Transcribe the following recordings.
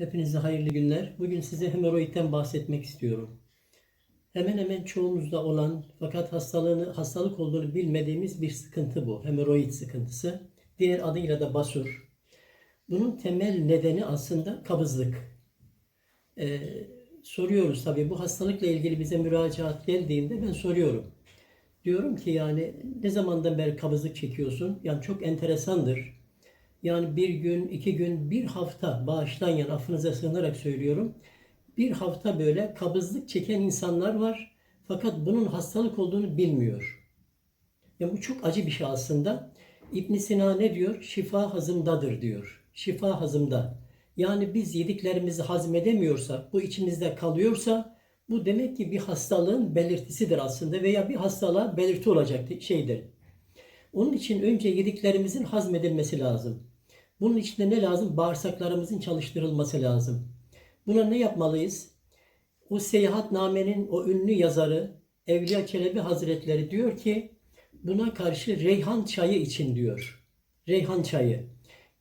Hepinize hayırlı günler. Bugün size hemoroidden bahsetmek istiyorum. Hemen hemen çoğumuzda olan fakat hastalığını hastalık olduğunu bilmediğimiz bir sıkıntı bu. Hemoroid sıkıntısı. Diğer adıyla da basur. Bunun temel nedeni aslında kabızlık. Ee, soruyoruz tabii bu hastalıkla ilgili bize müracaat geldiğinde ben soruyorum. Diyorum ki yani ne zamandan beri kabızlık çekiyorsun? Yani çok enteresandır. Yani bir gün, iki gün, bir hafta bağışlayın affınıza sığınarak söylüyorum. Bir hafta böyle kabızlık çeken insanlar var. Fakat bunun hastalık olduğunu bilmiyor. Ya bu çok acı bir şey aslında. İbn Sina ne diyor? Şifa hazımdadır diyor. Şifa hazımda. Yani biz yediklerimizi hazmedemiyorsak, bu içimizde kalıyorsa bu demek ki bir hastalığın belirtisidir aslında veya bir hastalığa belirti olacak şeydir. Onun için önce yediklerimizin hazmedilmesi lazım. Bunun için de ne lazım? Bağırsaklarımızın çalıştırılması lazım. Buna ne yapmalıyız? O seyahatnamenin o ünlü yazarı Evliya Çelebi Hazretleri diyor ki buna karşı reyhan çayı için diyor. Reyhan çayı.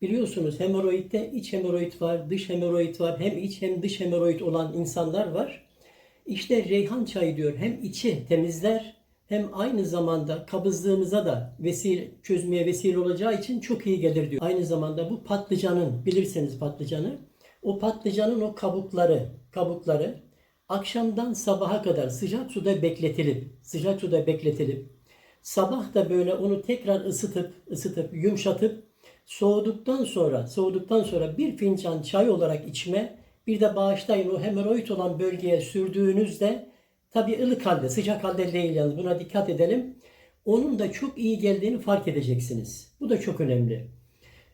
Biliyorsunuz hemoroidde iç hemoroid var, dış hemoroid var. Hem iç hem dış hemoroid olan insanlar var. İşte reyhan çayı diyor hem içi temizler hem aynı zamanda kabızlığımıza da vesile çözmeye vesile olacağı için çok iyi gelir diyor. Aynı zamanda bu patlıcanın bilirseniz patlıcanı o patlıcanın o kabukları kabukları akşamdan sabaha kadar sıcak suda bekletilip sıcak suda bekletilip sabah da böyle onu tekrar ısıtıp ısıtıp yumuşatıp soğuduktan sonra soğuduktan sonra bir fincan çay olarak içme bir de bağışlayın o hemoroid olan bölgeye sürdüğünüzde tabi ılık halde sıcak halde değil yalnız buna dikkat edelim. Onun da çok iyi geldiğini fark edeceksiniz. Bu da çok önemli.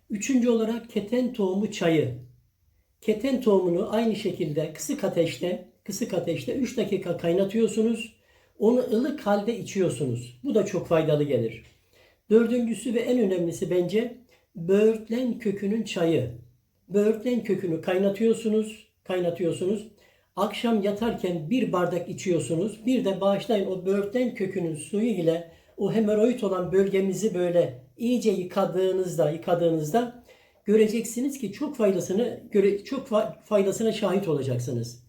Üçüncü olarak keten tohumu çayı. Keten tohumunu aynı şekilde kısık ateşte kısık ateşte 3 dakika kaynatıyorsunuz. Onu ılık halde içiyorsunuz. Bu da çok faydalı gelir. Dördüncüsü ve en önemlisi bence böğürtlen kökünün çayı. Böğürtlen kökünü kaynatıyorsunuz, kaynatıyorsunuz. Akşam yatarken bir bardak içiyorsunuz. Bir de bağışlayın o böğürtlen kökünün suyu ile o hemoroid olan bölgemizi böyle iyice yıkadığınızda, yıkadığınızda göreceksiniz ki çok faydasını göre çok faydasına şahit olacaksınız.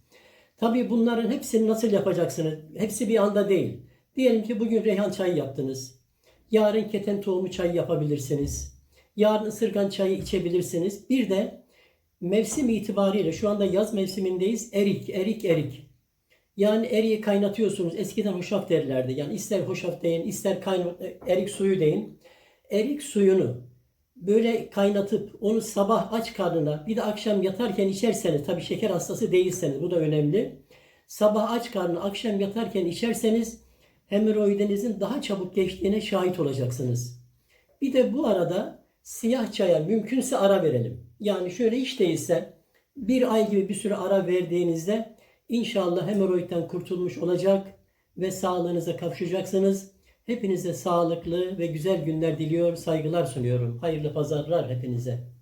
Tabii bunların hepsini nasıl yapacaksınız? Hepsi bir anda değil. Diyelim ki bugün reyhan çayı yaptınız. Yarın keten tohumu çayı yapabilirsiniz. Yarın ısırgan çayı içebilirsiniz. Bir de mevsim itibariyle şu anda yaz mevsimindeyiz. Erik, erik, erik. Yani eriği kaynatıyorsunuz. Eskiden hoşaf derlerdi. Yani ister hoşaf deyin, ister erik suyu deyin. Erik suyunu böyle kaynatıp onu sabah aç karnına bir de akşam yatarken içerseniz tabi şeker hastası değilseniz bu da önemli. Sabah aç karnına akşam yatarken içerseniz hemoroidinizin daha çabuk geçtiğine şahit olacaksınız. Bir de bu arada siyah çaya mümkünse ara verelim. Yani şöyle hiç değilse bir ay gibi bir süre ara verdiğinizde inşallah hemoroidden kurtulmuş olacak ve sağlığınıza kavuşacaksınız. Hepinize sağlıklı ve güzel günler diliyor, saygılar sunuyorum. Hayırlı pazarlar hepinize.